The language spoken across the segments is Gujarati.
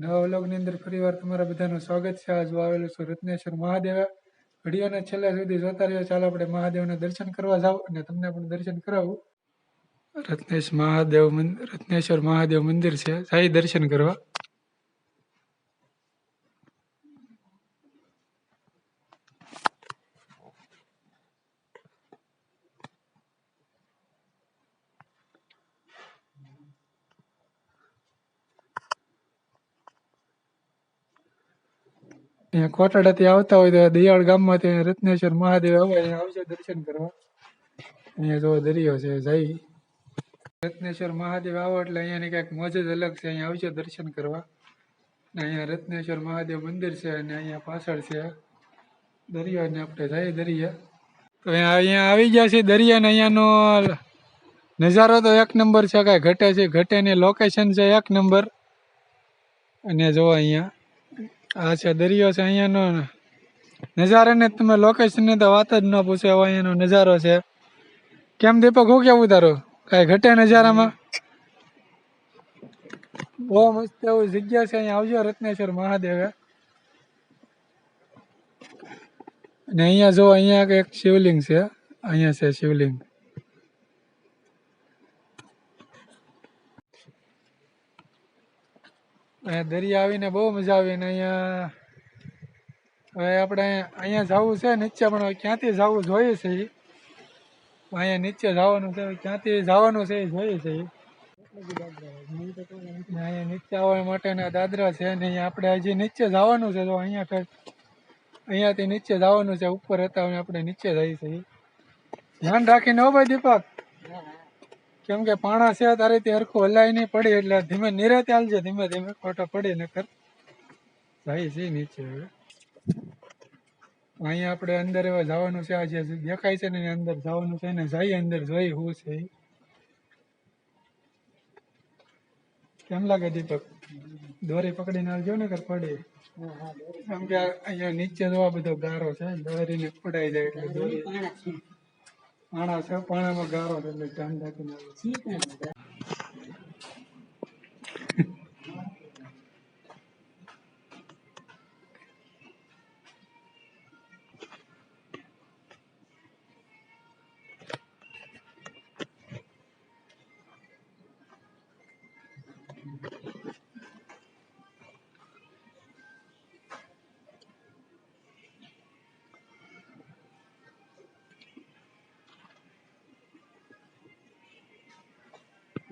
નવા વ્લોગની અંદર ફરીવાર તમારા બધાનું સ્વાગત છે. આજ આવેલું છું રત્નેશ્વર મહાદેવ. વિડીયોને છેલ્લા સુધી જોતા રહ્યો. ચાલો આપણે મહાદેવના દર્શન કરવા જાવ અને તમને પણ દર્શન કરાવું. રત્નેશ મહાદેવ રત્નેશ્વર મહાદેવ મંદિર છે. સાઈ દર્શન કરવા. અહીંયા કોટડાથી આવતા હોય તો દયાળ ગામમાંથી ત્યાં રત્નેશ્વર મહાદેવ આવે અહીંયા આવશે દર્શન કરવા. અહીંયા જો દરિયો છે, જઈ. રત્નેશ્વર મહાદેવ આવો એટલે અહીંયાની કંઈક મોજ જ અલગ છે, અહીંયા આવશે દર્શન કરવા. ને અહીંયા રત્નેશ્વર મહાદેવ મંદિર છે અને અહીંયા પાછળ છે. દરિયો ને આપણે જઈએ દરિયા. તો અહીંયા આવી ગયા છે દરિયા ને અહીંયાનો નજારો તો એક નંબર છે, કાંઈ ઘટે છે ઘટે ને લોકેશન છે એક નંબર. અને જો અહીંયા આ છે, દરિયો છે, અહીંયાનો નજારાને તમે લોકેશનની તો વાત જ ન પૂછો, એવો અહીંયાનો નજારો છે. કેમ દીપક, હું કેવું તારું? કાંઈ ઘટે નજારામાં? બહુ મસ્ત એવું જગ્યા છે, અહીંયા આવજો રત્નેશ્વર મહાદેવે. અને અહીંયા જો, અહીંયા એક શિવલિંગ છે, અહીંયા છે શિવલિંગ. અહીંયા દરિયા આવીને બહુ મજા આવી ને અહીંયા હવે આપણે અહીંયા જવું છે, નીચે પણ ક્યાંથી જવું જોઈએ છે અહીંયા નીચે જવાનું છે ક્યાંથી જવાનું છે એ જોઈએ છે અહીંયા નીચે આવવા માટેના દાદરા છે ને આપણે હજી નીચે જવાનું છે તો અહીંયા ઠેઠ અહીંયાથી નીચે જવાનું છે, ઉપર હતા આપણે નીચે જઈએ છીએ. ધ્યાન રાખીને હો ભાઈ દીપક. કેમ કે પાણા છે, તારે તે હરખું હલાય નહીં પડે એટલે ધીમે નિરાતે હાલજે, ધીમે ધીમે ખોટો ને કર જાય છે નીચે હવે. અહીંયા આપણે અંદર એવા જવાનું છે, આ જે દેખાય છે ને અંદર જવાનું છે ને જઈએ અંદર, જોઈ શું છે કેમ લાગે દીપક? દોરી પકડીને આવજો ને કર પડે. કેમ કે અહીંયા નીચે જોવા બધો ગારો છે, દોરીને પડાઈ જાય એટલે દોરી. પાણા છે પાણામાં ગારો છે એટલે ધ્યાન રાખીને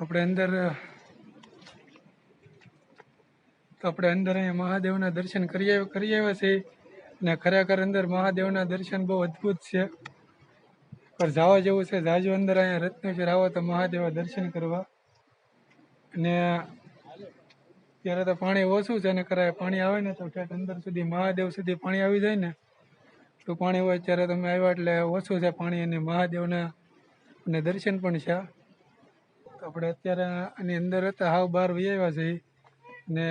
આપણે અંદર, તો આપણે અંદર અહીંયા મહાદેવના દર્શન કરી કરી આવ્યા છીએ. ને ખરેખર અંદર મહાદેવના દર્શન બહુ અદ્ભુત છે. પર જવા જેવું છે, જાજુ અંદર અહીંયા રત્નેશ્વર આવો તો મહાદેવના દર્શન કરવા. અને ત્યારે તો પાણી ઓછું છે ને કરાય પાણી આવે ને તો ઠેઠ અંદર સુધી મહાદેવ સુધી પાણી આવી જાય ને, તો પાણી હોય ત્યારે તમે આવ્યા એટલે ઓછું છે પાણી, અને મહાદેવના અને દર્શન પણ છે. આપણે અત્યારે આની અંદર હતા, હાવ બહાર આવ્યા છે. ને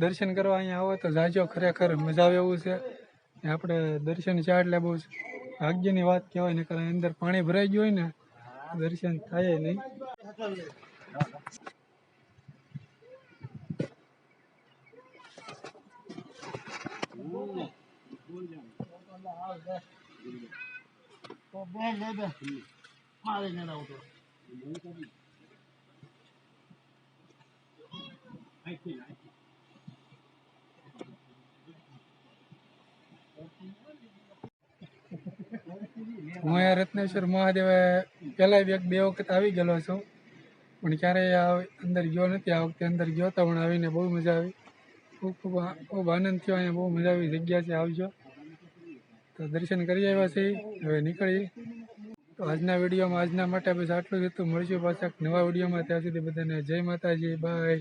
દર્શન કરવા અહીંયા આવો તો જાજો ખરેખર મજા આવે એવું છે. ને આપણે દર્શન છે એટલે બહુ ભાગ્યની વાત કહેવાય ને કારણ અંદર પાણી ભરાઈ ગયું હોય ને, દર્શન થાય નહીં. હું અહીંયા રત્નેશ્વર મહાદેવ પહેલાં એક બે વખત આવી ગયેલો છું. પણ ક્યારેય અંદર ગયો નથી. આ વખતે અંદર ગયો તો પણ આવીને બહુ મજા આવી. ખૂબ ખૂબ ખૂબ આનંદ થયો. અહીંયા બહુ મજા આવી જગ્યા છે. આવજો. તો દર્શન કરી આવ્યા છીએ હવે નીકળીએ. તો આજના વિડીયોમાં આજના માટે બસ આટલું જ હતું. મળશું પાછા નવા વિડીયોમાં. ત્યાં સુધી બધાને જય માતાજી. બાય.